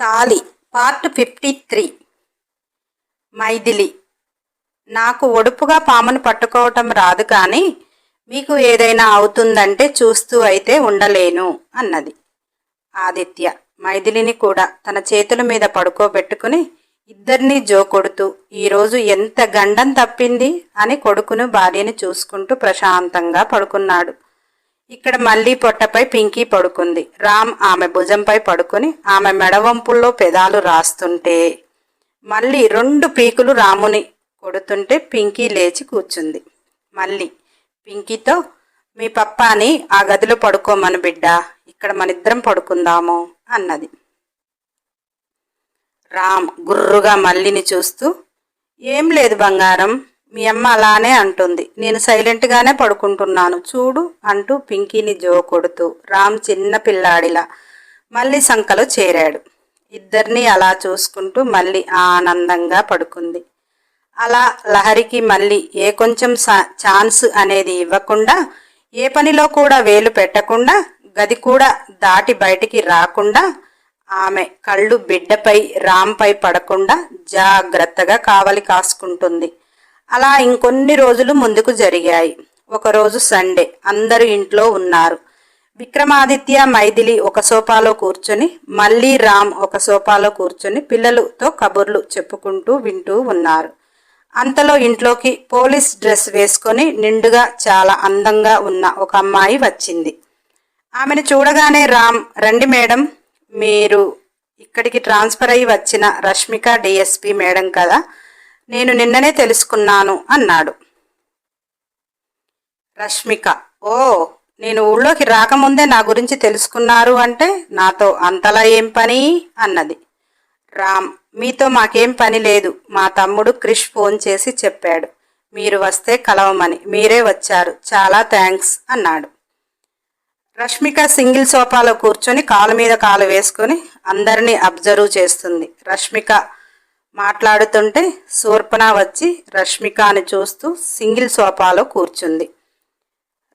తాలి part fifty three. Maithili. నాకు ఒడుపుగా పామును పట్టుకోవటం రాదు కానీ మీకు ఏదైనా అవుతుందంటే చూస్తూ అయితే ఉండలేను అన్నది. ఆదిత్య మైథిలిని కూడా తన చేతుల మీద పడుకోబెట్టుకుని ఇద్దరినీ జో కొడుతూ ఈరోజు ఎంత గండం తప్పింది అని కొడుకును భార్యని చూసుకుంటూ ప్రశాంతంగా పడుకున్నాడు. ఇక్కడ మళ్ళీ పొట్టపై పింకీ పడుకుంది. రామ్ ఆమె భుజంపై పడుకుని ఆమె మెడవంపుల్లో పెదాలు రాస్తుంటే మళ్ళీ రెండు పీకులు రాముని కొడుతుంటే పింకీ లేచి కూర్చుంది. మళ్ళీ పింకీతో మీ పప్పాని ఆ గదిలో పడుకోమను బిడ్డ ఇక్కడ మనిద్దరం పడుకుందాము అన్నది. రామ్ గుర్రుగా మల్లిని చూస్తూ ఏం లేదు బంగారం మీ అమ్మ అలానే అంటుంది. నేను సైలెంట్గానే పడుకుంటున్నాను. చూడు అంటూ పింకీని జో కొడుతూ రామ్ చిన్న పిల్లాడిలా మళ్ళీ సంకలో చేరాడు. ఇద్దరిని అలా చూసుకుంటూ మళ్ళీ ఆనందంగా పడుకుంది. అలా లహరికి మళ్ళీ ఏ కొంచెం ఛాన్స్ అనేది ఇవ్వకుండా ఏ పనిలో కూడా వేలు పెట్టకుండా గది కూడా దాటి బయటికి రాకుండా ఆమె కళ్ళు బిడ్డపై రాంపై పడకుండా జాగ్రత్తగా కావలి కాసుకుంటుంది. అలా ఇంకొన్ని రోజులు ముందుకు జరిగాయి. ఒకరోజు సండే అందరూ ఇంట్లో ఉన్నారు. విక్రమాదిత్య మైథిలి ఒక సోఫాలో కూర్చొని మళ్ళీ రామ్ ఒక సోఫాలో కూర్చొని పిల్లలతో కబుర్లు చెప్పుకుంటూ వింటూ ఉన్నారు. అంతలో ఇంట్లోకి పోలీస్ డ్రెస్ వేసుకొని నిండుగా చాలా అందంగా ఉన్న ఒక అమ్మాయి వచ్చింది. ఆమెను చూడగానే రామ్ రండి మేడం మీరు ఇక్కడికి ట్రాన్స్ఫర్ అయ్యి వచ్చిన రష్మిక డిఎస్పి మేడం కదా నేను నిన్ననే తెలుసుకున్నాను అన్నాడు. రష్మిక ఓ నేను ఊళ్ళోకి రాకముందే నా గురించి తెలుసుకున్నారు అంటే నాతో అంతలా ఏం పని? అన్నది. రామ్ మీతో మాకేం పని లేదు. మా తమ్ముడు క్రిష్ ఫోన్ చేసి చెప్పాడు. మీరు వస్తే కలవమని. మీరే వచ్చారు. చాలా థ్యాంక్స్ అన్నాడు. రష్మిక సింగిల్ సోఫాలో కూర్చొని కాలు మీద కాలు వేసుకొని అందరినీ అబ్జర్వ్ చేస్తుంది. రష్మిక మాట్లాడుతుంటే శూర్పణ వచ్చి రష్మికని చూస్తూ సింగిల్ సోఫాలో కూర్చుంది.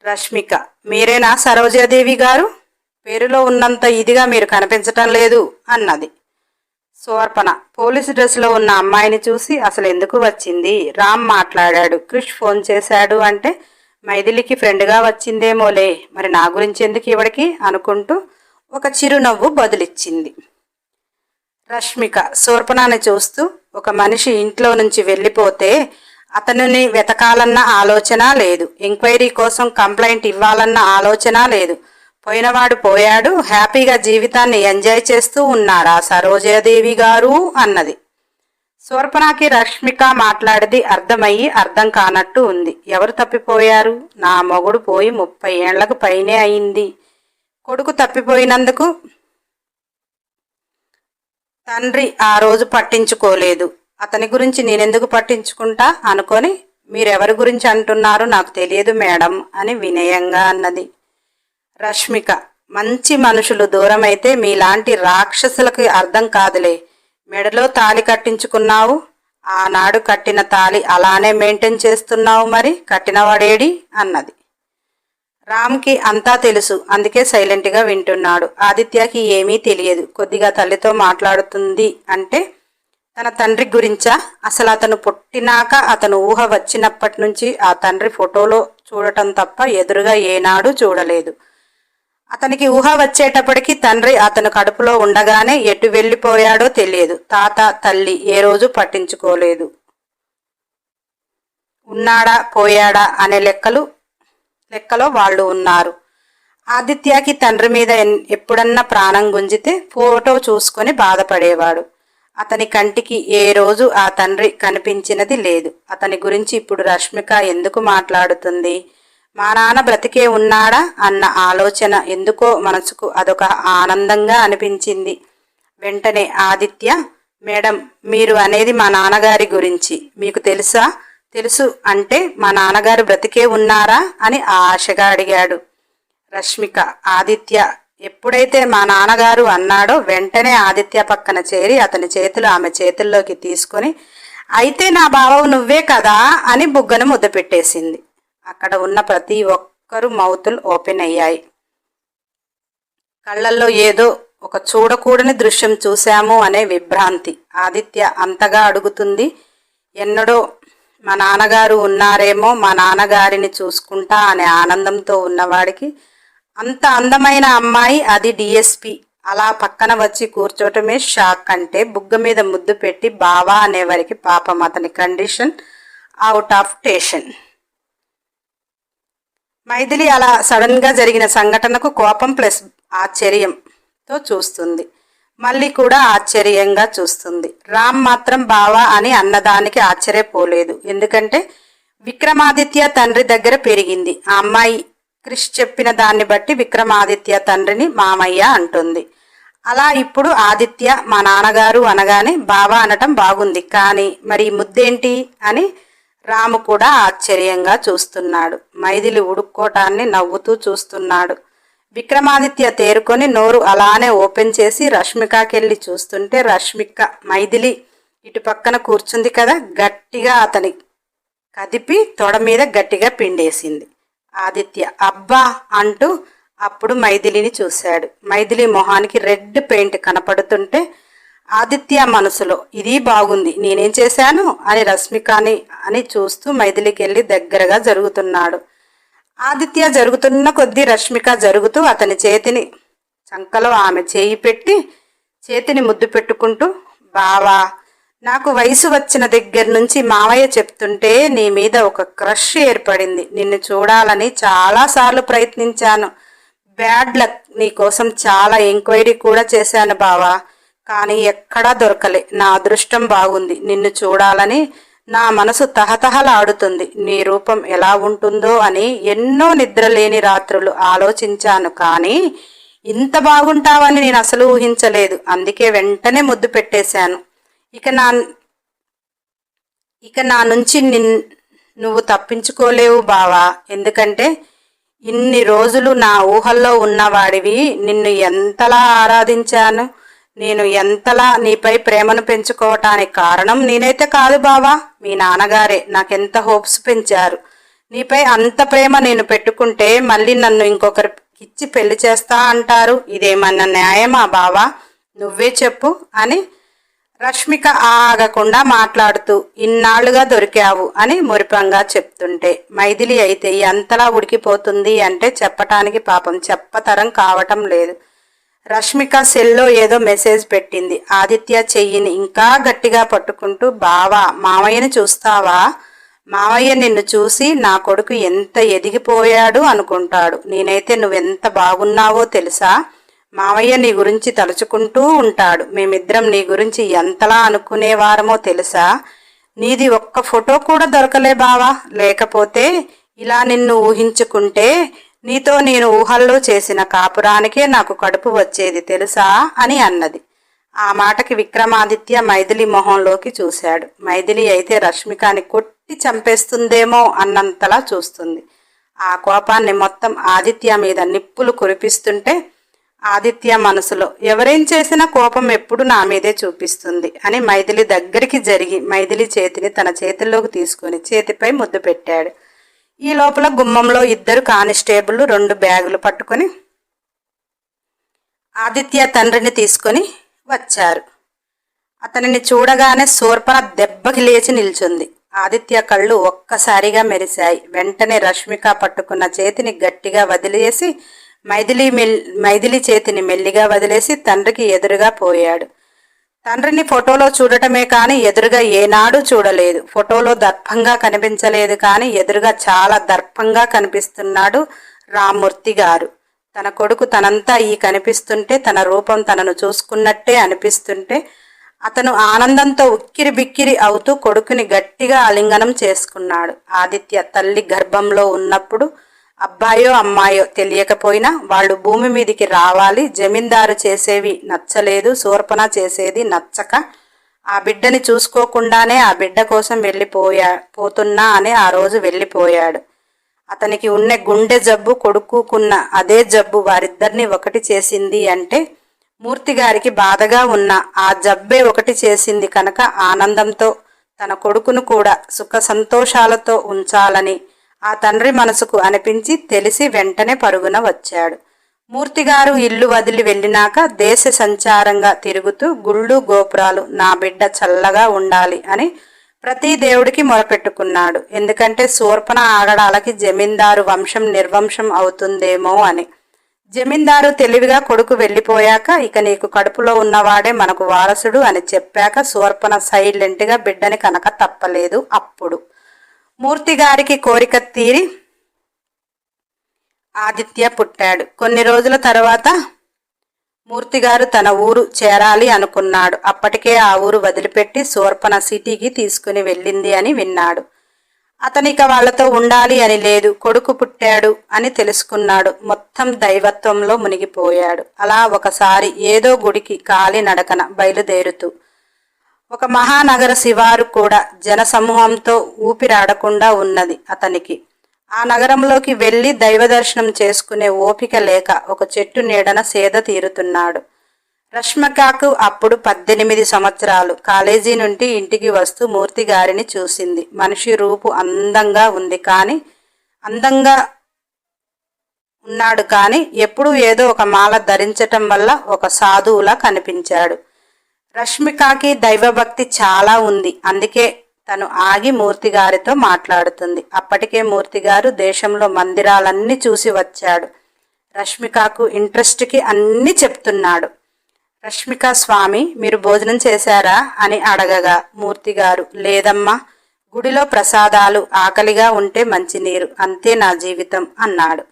రష్మిక మీరేనా సరోజాదేవి గారు? పేరులో ఉన్నంత ఇదిగా మీరు కనిపించటం లేదు అన్నది. శూర్పణ పోలీసు డ్రెస్లో ఉన్న అమ్మాయిని చూసి అసలు ఎందుకు వచ్చింది? రామ్ మాట్లాడాడు. క్రిష్ ఫోన్ చేశాడు అంటే మైథిలికి ఫ్రెండ్గా వచ్చిందేమోలే. మరి నా గురించి ఎందుకు ఇవడికి? అనుకుంటూ ఒక చిరునవ్వు బదులిచ్చింది. రష్మిక శూర్పణాన్ని చూస్తూ ఒక మనిషి ఇంట్లో నుంచి వెళ్ళిపోతే అతనిని వెతకాలన్న ఆలోచన లేదు. ఎంక్వైరీ కోసం కంప్లైంట్ ఇవ్వాలన్న ఆలోచన లేదు. పోయినవాడు పోయాడు. హ్యాపీగా జీవితాన్ని ఎంజాయ్ చేస్తూ ఉన్నారా సరోజాదేవి గారు అన్నది. శూర్పణకి రష్మిక మాట్లాడిది అర్థమయ్యి అర్థం కానట్టు ఉంది. ఎవరు తప్పిపోయారు? నా మొగుడు పోయి ముప్పై ఏళ్ళకు పైనే అయింది. కొడుకు తప్పిపోయినందుకు తండ్రి ఆ రోజు పట్టించుకోలేదు. అతని గురించి నేనెందుకు పట్టించుకుంటా? అనుకొని మీరెవరి గురించి అంటున్నారో నాకు తెలియదు మేడం అని వినయంగా అన్నది. రష్మిక మంచి మనుషులు దూరమైతే మీలాంటి రాక్షసులకు అర్థం కాదులే. మెడలో తాలి కట్టించుకున్నావు? ఆనాడు కట్టిన తాలి అలానే మెయింటైన్ చేస్తున్నావు మరి? కట్టినవాడేడి? అన్నది. రామ్కి అంతా తెలుసు. అందుకే సైలెంట్గా వింటున్నాడు. ఆదిత్యకి ఏమీ తెలియదు. కొద్దిగా తల్లితో మాట్లాడుతుంది అంటే తన తండ్రి గురించా? అసలు అతను పుట్టినాక అతను ఊహ వచ్చినప్పటి నుంచి ఆ తండ్రి ఫోటోలో చూడటం తప్ప ఎదురుగా ఏనాడు చూడలేదు. అతనికి ఊహ వచ్చేటప్పటికి తండ్రి అతను కడుపులో ఉండగానే ఎటు వెళ్ళిపోయాడో తెలియదు. తాత తల్లి ఏ రోజు పట్టించుకోలేదు. ఉన్నాడా పోయాడా అనే లెక్కలు లెక్కలో వాళ్ళు ఉన్నారు. ఆదిత్యకి తండ్రి మీద ఎప్పుడన్నా ప్రాణం గుంజితే ఫోటో చూసుకొని బాధపడేవాడు. అతని కంటికి ఏ రోజు ఆ తండ్రి కనిపించినది లేదు. అతని గురించి ఇప్పుడు రష్మిక ఎందుకు మాట్లాడుతుంది? మా నాన్న బ్రతికే ఉన్నాడా? అన్న ఆలోచన ఎందుకో మనసుకు అదొక ఆనందంగా అనిపించింది. వెంటనే ఆదిత్య మేడం మీరు అనేది మా నాన్నగారి గురించి. మీకు తెలుసా? తెలుసు అంటే మా నాన్నగారు బ్రతికే ఉన్నారా అని ఆశగా అడిగాడు. రష్మిక ఆదిత్య ఎప్పుడైతే మా నాన్నగారు అన్నాడో వెంటనే ఆదిత్య పక్కన చేరి అతని చేతులు ఆమె చేతుల్లోకి తీసుకొని అయితే నా బావవు నువ్వే కదా అని బుగ్గను ముద్ద పెట్టేసింది. అక్కడ ఉన్న ప్రతి ఒక్కరు మౌతులు ఓపెన్ అయ్యాయి. కళ్ళల్లో ఏదో ఒక చూడకూడని దృశ్యం చూశాము అనే విభ్రాంతి. ఆదిత్య అంతగా అడుగుతుంది ఎన్నడో మా నాన్నగారు ఉన్నారేమో మా నాన్నగారిని చూసుకుంటా అనే ఆనందంతో ఉన్నవాడికి అంత అందమైన అమ్మాయి అది డిఎస్పి. అలా పక్కన వచ్చి కూర్చోటమే షాక్ అంటే బుగ్గ మీద ముద్దు పెట్టి బావా అనేవారికి పాపం అతని condition out of station Maithili అలా సడన్గా జరిగిన సంఘటనకు కోపం ప్లస్ ఆశ్చర్యంతో చూస్తుంది. మళ్ళీ కూడా ఆశ్చర్యంగా చూస్తుంది. రామ్ మాత్రం బావా అని అన్నదానికి ఆశ్చర్యపోలేదు. ఎందుకంటే విక్రమాదిత్య తండ్రి దగ్గర పెరిగింది. ఆ అమ్మాయి క్రిష్ చెప్పిన దాన్ని బట్టి విక్రమాదిత్య తండ్రిని మామయ్య అంటుంది. అలా ఇప్పుడు ఆదిత్య మా నాన్నగారు అనగానే బావా అనటం బాగుంది. కానీ మరి ముద్దేంటి అని రాము కూడా ఆశ్చర్యంగా చూస్తున్నాడు. మైథిలి ఉడుక్కోటాన్ని నవ్వుతూ చూస్తున్నాడు. విక్రమాదిత్య తేరుకొని నోరు అలానే ఓపెన్ చేసి రష్మికకెళ్ళి చూస్తుంటే రష్మిక మైథిలి ఇటు పక్కన కూర్చుంది కదా గట్టిగా అతని కదిపి తొడ మీద గట్టిగా పిండేసింది. ఆదిత్య అబ్బా అంటూ అప్పుడు మైథిలిని చూశాడు. మైథిలి మొహానికి రెడ్ పెయింట్ కనపడుతుంటే ఆదిత్య మనసులో ఇది బాగుంది నేనేం చేశాను? అని రష్మికని అని చూస్తూ మైథిలికి వెళ్ళి దగ్గరగా జరుగుతున్నాడు. ఆదిత్య జరుగుతున్న కొద్దీ రష్మిక జరుగుతూ అతని చేతిని చంకలో ఆమె చేయి పెట్టి చేతిని ముద్దు పెట్టుకుంటూ బావా నాకు వయసు వచ్చిన దగ్గర నుంచి మావయ్య చెప్తుంటే నీ మీద ఒక క్రష్ ఏర్పడింది. నిన్ను చూడాలని చాలాసార్లు ప్రయత్నించాను. బ్యాడ్ లక్ నీ కోసం చాలా ఎంక్వైరీ కూడా చేశాను బావా. కానీ ఎక్కడా దొరకలే. నా అదృష్టం బాగుంది. నిన్ను చూడాలని నా మనసు తహతహలాడుతుంది. నీ రూపం ఎలా ఉంటుందో అని ఎన్నో నిద్రలేని రాత్రులు ఆలోచించాను కానీ ఇంత బాగుంటావని నేను అసలు ఊహించలేదు. అందుకే వెంటనే ముద్దు పెట్టేశాను. ఇక నా ఇక నా నుంచి నిన్ నువ్వు తప్పించుకోలేవు బావా. ఎందుకంటే ఇన్ని రోజులు నా ఊహల్లో ఉన్నవాడివి. నిన్ను ఎంతలా ఆరాధించాను? నేను ఎంతలా నీపై ప్రేమను పెంచుకోవటానికి కారణం నేనైతే కాదు బావా. మీ నాన్నగారే నాకెంత హోప్స్ పెంచారు. నీపై అంత ప్రేమ నేను పెట్టుకుంటే మళ్ళీ నన్ను ఇంకొకరికి ఇచ్చి పెళ్ళి చేస్తా అంటారు. ఇదేమన్నా న్యాయమా బావా? నువ్వే చెప్పు అని రష్మిక ఆగకుండా మాట్లాడుతూ ఇన్నాళ్ళుగా దొరికావు అని మురిపంగా చెప్తుంటే మైథిలి అయితే ఎంతలా ఉడికిపోతుంది అంటే చెప్పటానికి పాపం చెప్పతరం కావటం లేదు. రష్మిక సెల్లో ఏదో మెసేజ్ పెట్టింది. ఆదిత్య చెయ్యిని ఇంకా గట్టిగా పట్టుకుంటూ బావా మామయ్యని చూస్తావా? మామయ్య నిన్ను చూసి నా కొడుకు ఎంత ఎదిగిపోయాడు అనుకుంటాడు. నేనైతే నువ్వెంత బాగున్నావో తెలుసా? మావయ్య నీ గురించి తలుచుకుంటూ ఉంటాడు. మేమిద్దరం నీ గురించి ఎంతలా అనుకునేవారమో తెలుసా? నీది ఒక్క ఫోటో కూడా దొరకలే బావా. లేకపోతే ఇలా నిన్ను ఊహించుకుంటే నీతో నేను ఊహల్లో చేసిన కాపురానికే నాకు కడుపు వచ్చేది తెలుసా? అని అన్నది. ఆ మాటకి విక్రమాదిత్య మైథిలి మొహంలోకి చూశాడు. మైథిలి అయితే రష్మికాని కొట్టి చంపేస్తుందేమో అన్నంతలా చూస్తుంది. ఆ కోపాన్ని మొత్తం ఆదిత్య మీద నిప్పులు కురిపిస్తుంటే ఆదిత్య మనసులో ఎవరేం చేసినా కోపం ఎప్పుడు నా మీదే చూపిస్తుంది అని మైథిలి దగ్గరికి జరిగి మైథిలి చేతిని తన చేతుల్లోకి తీసుకొని చేతిపై ముద్దు పెట్టాడు. ఈ లోపల గుమ్మంలో ఇద్దరు కానిస్టేబుల్ రెండు బ్యాగులు పట్టుకొని ఆదిత్య తండ్రిని తీసుకొని వచ్చారు. అతనిని చూడగానే శూర్పణ దెబ్బకి లేచి నిల్చుంది. ఆదిత్య కళ్ళు ఒక్కసారిగా మెరిశాయి. వెంటనే రష్మిక పట్టుకున్న చేతిని గట్టిగా వదిలేసి మైథిలి మెల్ మైథిలి చేతిని మెల్లిగా వదిలేసి తండ్రికి ఎదురుగా పోయాడు. తండ్రిని ఫోటోలో చూడటమే కానీ ఎదురుగా ఏనాడు చూడలేదు. ఫోటోలో దర్పంగా కనిపించలేదు కానీ ఎదురుగా చాలా దర్పంగా కనిపిస్తున్నాడు రామ్మూర్తి గారు. తన కొడుకు తనంతా ఈ కనిపిస్తుంటే తన రూపం తనను చూసుకున్నట్టే అనిపిస్తుంటే అతను ఆనందంతో ఉక్కిరి బిక్కిరి అవుతూ కొడుకుని గట్టిగా ఆలింగనం చేసుకున్నాడు. ఆదిత్య తల్లి గర్భంలో ఉన్నప్పుడు అబ్బాయో అమ్మాయో తెలియకపోయినా వాళ్ళు భూమి మీదికి రావాలి జమీందారు చేసేవి నచ్చలేదు శూర్పణ చేసేది నచ్చక ఆ బిడ్డని చూసుకోకుండానే ఆ బిడ్డ కోసం వెళ్ళిపోయా పోతున్నా అని ఆ రోజు వెళ్ళిపోయాడు. అతనికి ఉన్న గుండె జబ్బు కొడుకుకున్న అదే జబ్బు వారిద్దరిని ఒకటి చేసింది అంటే మూర్తి గారికి బాధగా ఉన్న ఆ జబ్బే ఒకటి చేసింది కనుక ఆనందంతో తన కొడుకును కూడా సుఖ సంతోషాలతో ఉంచాలని ఆ తండ్రి మనసుకు అనిపించి తెలిసి వెంటనే పరుగున వచ్చాడు. మూర్తిగారు ఇల్లు వదిలి వెళ్ళినాక దేశ సంచారంగా తిరుగుతూ గుళ్ళు గోపురాలు నా బిడ్డ చల్లగా ఉండాలి అని ప్రతి దేవుడికి మొరపెట్టుకున్నాడు. ఎందుకంటే శూర్పణ ఆగడాలకి జమీందారు వంశం నిర్వంశం అవుతుందేమో అని. జమీందారు తెలివిగా కొడుకు వెళ్ళిపోయాక ఇక నీకు కడుపులో ఉన్నవాడే మనకు వారసుడు అని చెప్పాక శూర్పణ సైలెంట్గా బిడ్డని కనుక తప్పలేదు అప్పుడు. మూర్తి గారికి కోరిక తీరి ఆదిత్య పుట్టాడు. కొన్ని రోజుల తర్వాత మూర్తిగారు తన ఊరు చేరాలి అనుకున్నాడు. అప్పటికే ఆ ఊరు వదిలిపెట్టి సూర్పణ సిటీకి తీసుకుని వెళ్ళింది అని విన్నాడు. అతనిక వాళ్ళతో ఉండాలి అని లేదు కొడుకు పుట్టాడు అని తెలుసుకున్నాడు. మొత్తం దైవత్వంలో మునిగిపోయాడు. అలా ఒకసారి ఏదో గుడికి కాలి నడకన బయలుదేరుతూ ఒక మహానగర శివారు కూడా జనసమూహంతో ఊపిరాడకుండా ఉన్నది అతనికి. ఆ నగరంలోకి వెళ్ళి దైవ దర్శనం చేసుకునే ఓపిక లేక ఒక చెట్టు నీడన సేద తీరుతున్నాడు. రష్మకాకు అప్పుడు పద్దెనిమిది సంవత్సరాలు. కాలేజీ నుండి ఇంటికి వస్తూ మూర్తి గారిని చూసింది. మనిషి రూపు అందంగా ఉంది కానీ అందంగా ఉన్నాడు కానీ ఎప్పుడూ ఏదో ఒక మాల ధరించటం వల్ల ఒక సాధువులా కనిపించాడు. రష్మికాకి దైవభక్తి చాలా ఉంది. అందుకే తను ఆగి మూర్తి గారితో మాట్లాడుతుంది. అప్పటికే మూర్తి గారు దేశంలో మందిరాలన్నీ చూసి వచ్చాడు. రష్మికకు ఇంట్రెస్ట్కి అన్నీ చెప్తున్నాడు. రష్మిక స్వామి మీరు భోజనం చేశారా? అని అడగగా మూర్తి గారు. లేదమ్మా గుడిలో ప్రసాదాలు ఆకలిగా ఉంటే మంచినీరు అంతే నా జీవితం అన్నాడు.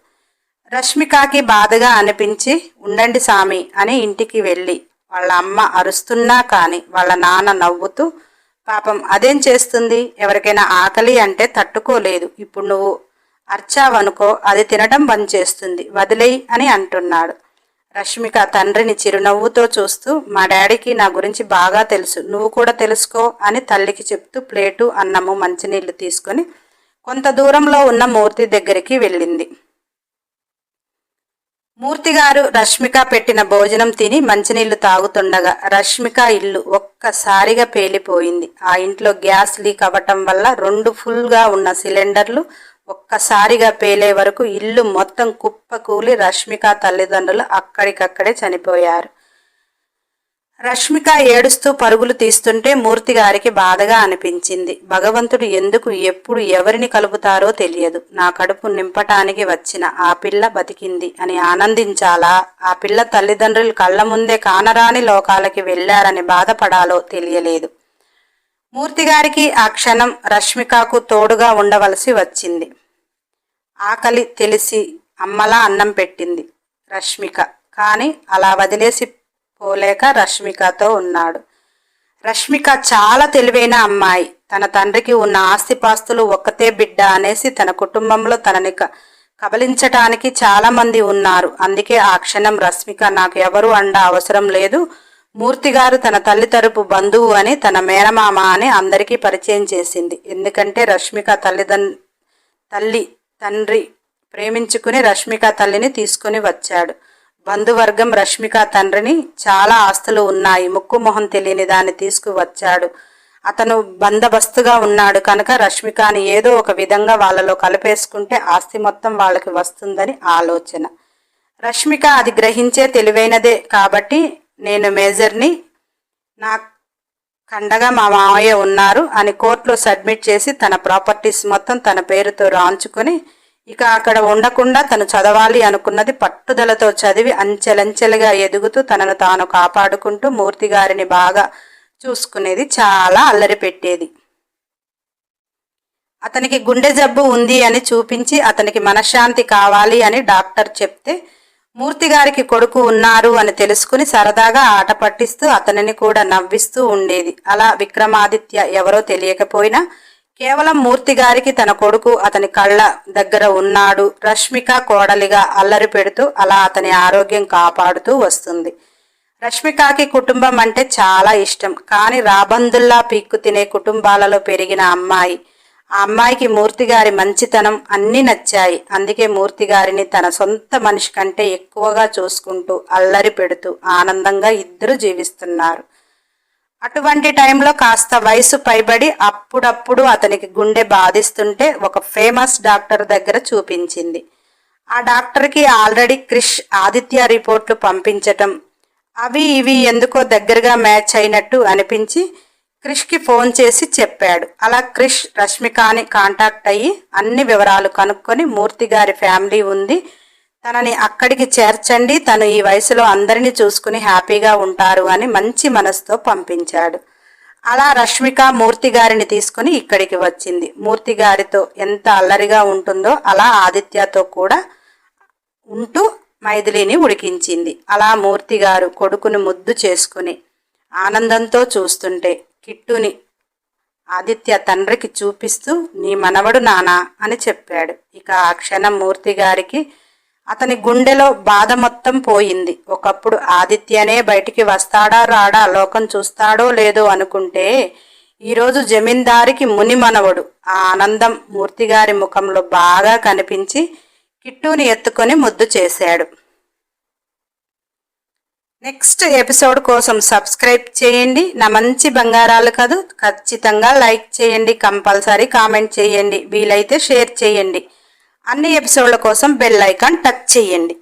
రష్మికకి బాధగా అనిపించి ఉండండి స్వామి అని ఇంటికి వెళ్ళి వాళ్ళ అమ్మ అరుస్తున్నా కానీ వాళ్ళ నాన్న నవ్వుతూ పాపం అదేం చేస్తుంది? ఎవరికైనా ఆకలి అంటే తట్టుకోలేదు. ఇప్పుడు నువ్వు అర్చావనుకో అది తినడం బంద్ చేస్తుంది. వదిలేయి అని అంటున్నాడు. రష్మిక తండ్రిని చిరునవ్వుతో చూస్తూ మా డాడీకి నా గురించి బాగా తెలుసు. నువ్వు కూడా తెలుసుకో అని తల్లికి చెప్తూ ప్లేటు అన్నము మంచినీళ్ళు తీసుకొని కొంత దూరంలో ఉన్న మూర్తి దగ్గరికి వెళ్ళింది. మూర్తిగారు రష్మిక పెట్టిన భోజనం తిని మంచినీళ్ళు తాగుతుండగా రష్మిక ఇల్లు ఒక్కసారిగా పేలిపోయింది. ఆ ఇంట్లో గ్యాస్ లీక్ అవ్వటం వల్ల రెండు ఫుల్గా ఉన్న సిలిండర్లు ఒక్కసారిగా పేలే వరకు ఇల్లు మొత్తం కుప్పకూలి రష్మిక తల్లిదండ్రులు అక్కడికక్కడే చనిపోయారు. రష్మిక ఏడుస్తూ పరుగులు తీస్తుంటే మూర్తి గారికి బాధగా అనిపించింది. భగవంతుడు ఎందుకు ఎప్పుడు ఎవరిని కలుపుతారో తెలియదు. నా కడుపు నింపటానికి వచ్చిన ఆ పిల్ల బతికింది అని ఆనందించాలా? ఆ పిల్ల తల్లిదండ్రులు కళ్ళ ముందే కానరాని లోకాలకి వెళ్ళారని బాధపడాలో తెలియలేదు. మూర్తిగారికి ఆ క్షణం రష్మికకు తోడుగా ఉండవలసి వచ్చింది. ఆకలి తెలిసి అమ్మలా అన్నం పెట్టింది రష్మిక. కానీ అలా వదిలేసి పోలేక రష్మికతో ఉన్నాడు. రష్మిక చాలా తెలివైన అమ్మాయి. తన తండ్రికి ఉన్న ఆస్తిపాస్తులు ఒక్కతే బిడ్డ అనేసి తన కుటుంబంలో తనని కబలించటానికి చాలా మంది ఉన్నారు. అందుకే ఆ క్షణం రష్మిక నాకు ఎవరు అండ అవసరం లేదు. మూర్తిగారు తన తల్లి తరపు బంధువు అని తన మేనమామ అని అందరికీ పరిచయం చేసింది. ఎందుకంటే రష్మిక తల్లిదన్ తల్లి తండ్రి ప్రేమించుకుని రష్మిక తల్లిని తీసుకుని వచ్చాడు. బంధువర్గం రష్మిక తండ్రిని చాలా ఆస్తులు ఉన్నాయి. ముక్కు మొహం తెలియని దాన్ని తీసుకువచ్చాడు. అతను బందబస్తుగా ఉన్నాడు కనుక రష్మికని ఏదో ఒక విధంగా వాళ్ళలో కలిపేసుకుంటే ఆస్తి మొత్తం వాళ్ళకి వస్తుందని ఆలోచన. రష్మిక అది గ్రహించే తెలివైనదే కాబట్టి నేను మేజర్ని నా కండగా మా మామయ్య ఉన్నారు అని కోర్టులో సబ్మిట్ చేసి తన ప్రాపర్టీస్ మొత్తం తన పేరుతో రాంచుకొని ఇక అక్కడ ఉండకుండా తను చదవాలి అనుకున్నది పట్టుదలతో చదివి అంచెలంచెలుగా ఎదుగుతూ తనను తాను కాపాడుకుంటూ మూర్తిగారిని బాగా చూసుకునేది చాలా అల్లరి పెట్టేది. అతనికి గుండె జబ్బు ఉంది అని చూపించి అతనికి మనశ్శాంతి కావాలి అని డాక్టర్ చెప్తే మూర్తిగారికి కొడుకు ఉన్నారు అని తెలుసుకుని సరదాగా ఆట పట్టిస్తూ అతనిని కూడా నవ్విస్తూ ఉండేది. అలా విక్రమాదిత్య ఎవరో తెలియకపోయినా కేవలం మూర్తి గారికి తన కొడుకు అతని కళ్ళ దగ్గర ఉన్నాడు. రష్మిక కోడలిగా అల్లరి పెడుతూ అలా అతని ఆరోగ్యం కాపాడుతూ వస్తుంది. రష్మికకి కుటుంబం అంటే చాలా ఇష్టం. కానీ రాబందుల్లా పీక్కు తినే కుటుంబాలలో పెరిగిన అమ్మాయి ఆ అమ్మాయికి మూర్తిగారి మంచితనం అన్నీ నచ్చాయి. అందుకే మూర్తిగారిని తన సొంత మనిషి కంటే ఎక్కువగా చూసుకుంటూ అల్లరి పెడుతూ ఆనందంగా ఇద్దరు జీవిస్తున్నారు. అటువంటి టైంలో కాస్త వయసు పైబడి అప్పుడప్పుడు అతనికి గుండె బాధిస్తుంటే ఒక ఫేమస్ డాక్టర్ దగ్గర చూపించింది. ఆ డాక్టర్కి ఆల్రెడీ క్రిష్ ఆదిత్య రిపోర్ట్లు పంపించటం అవి ఇవి ఎందుకో దగ్గరగా మ్యాచ్ అయినట్టు అనిపించి క్రిష్కి ఫోన్ చేసి చెప్పాడు. అలా క్రిష్ రష్మికాని కాంటాక్ట్ అయ్యి అన్ని వివరాలు కనుక్కొని మూర్తి గారి ఫ్యామిలీ ఉంది తనని అక్కడికి చేర్చండి. తను ఈ వయసులో అందరినీ చూసుకుని హ్యాపీగా ఉంటారు అని మంచి మనసుతో పంపించాడు. అలా రష్మిక మూర్తి గారిని తీసుకుని ఇక్కడికి వచ్చింది. మూర్తి గారితో ఎంత అల్లరిగా ఉంటుందో అలా ఆదిత్యతో కూడా ఉంటూ మైథిలిని ఉడికించింది. అలా మూర్తి గారు కొడుకుని ముద్దు చేసుకుని ఆనందంతో చూస్తుంటే కిట్టుని ఆదిత్య తండ్రికి చూపిస్తూ నీ మనవడు నానా అని చెప్పాడు. ఇక ఆ క్షణం మూర్తి గారికి అతని గుండెలో బాధ మొత్తం పోయింది. ఒకప్పుడు ఆదిత్యనే బయటికి వస్తాడా రాడా లోకం చూస్తాడో లేదో అనుకుంటే ఈరోజు జమీందారికి ముని మనవడు. ఆ ఆనందం మూర్తిగారి ముఖంలో బాగా కనిపించి కిట్టుని ఎత్తుకొని ముద్దు చేశాడు. నెక్స్ట్ ఎపిసోడ్ కోసం సబ్స్క్రైబ్ చేయండి. నా మంచి బంగారాలు కదూ. ఖచ్చితంగా లైక్ చేయండి. కంపల్సరీ కామెంట్ చేయండి. వీలైతే షేర్ చేయండి. అన్ని ఎపిసోడ్ల కోసం బెల్ ఐకాన్ టచ్ చేయండి.